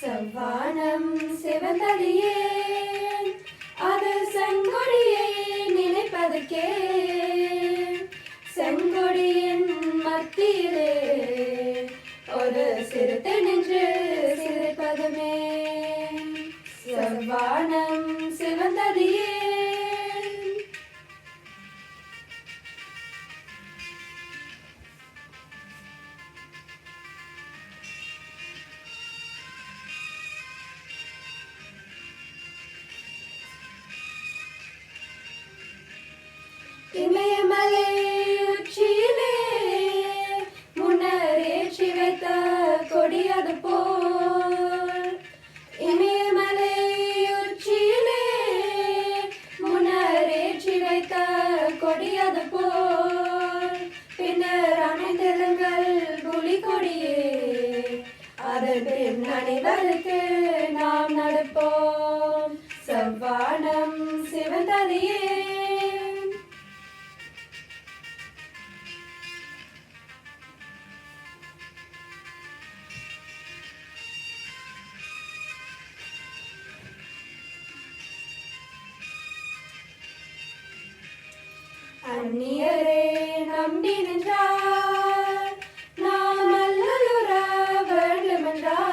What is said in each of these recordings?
செவ்வானம் சிவந்தடியே அது செங்கொடியை நினைப்பதற்கே. செங்கொடியின் மத்தியிலே ஒரு சிறுத்தை இமயமலை உச்சியிலே முன்னர் ஏற்றி கொடியது போல் இமயமலை உச்சியிலே முன்னர் ஏற்றி கொடியது போல் பின்னர் அணைந்திருங்கள் புலி கொடியே அதன் பின் அனைவருக்கு நாம் நடப்போம். செவ்வானம் சிவந்ததியே அந்நியரே நம்பி நின்றார் நாம் அல்லலுற வேண்டுமென்றார்.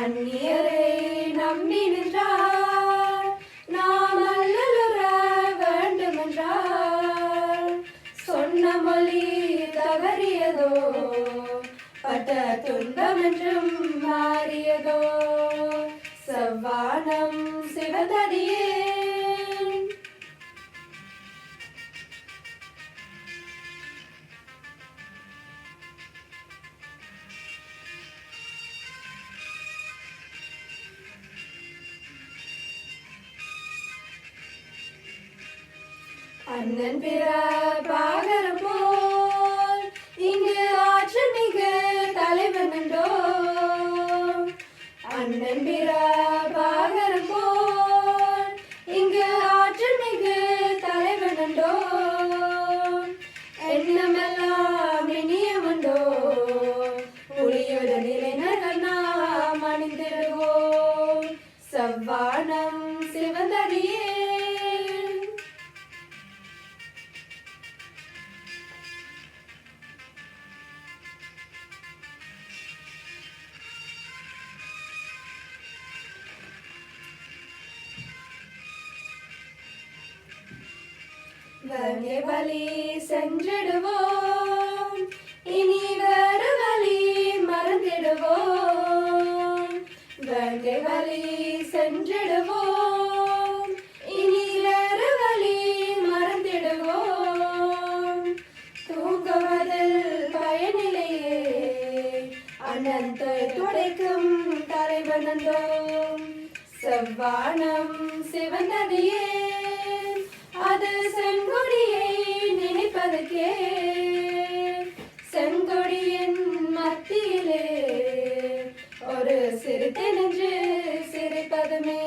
அந்நியரே நம்பி நின்றார் நாம் அல்லலுற வேண்டுமென்றார். சொன்ன மொழி தவறியதோ பட்ட துன்பமென்றும் மாறியதோ செவ்வானம் சிவதடியே அண்ணன் பிற பாகரம் போல் இங்கு ஆற்று மிகு தலைவன் என்றோ அண்ணன் பிற பாகரம் போல் இங்கு ஆற்று மிகு தலைவன் என்றோ எண்ணமெல்லாம் இனியமுண்டோ புலியுடன் இளைஞர்கள் நாம் அணிந்திருவோம் செவ்வாய் வகை வழி சென்றிடுவோம். இனி வேறு வழி மறந்திடுவோம். வகை வழி சென்றிடுவோம். இனி வேறு வழி மறந்திடுவோம். தூங்குவதில் பயனிலேயே அனந்தை துடைக்கும் தலைவனந்தோம் செவ்வானம் சிவந்ததியே. சிறு தெளிஞ்சு சிரிப்பதுமே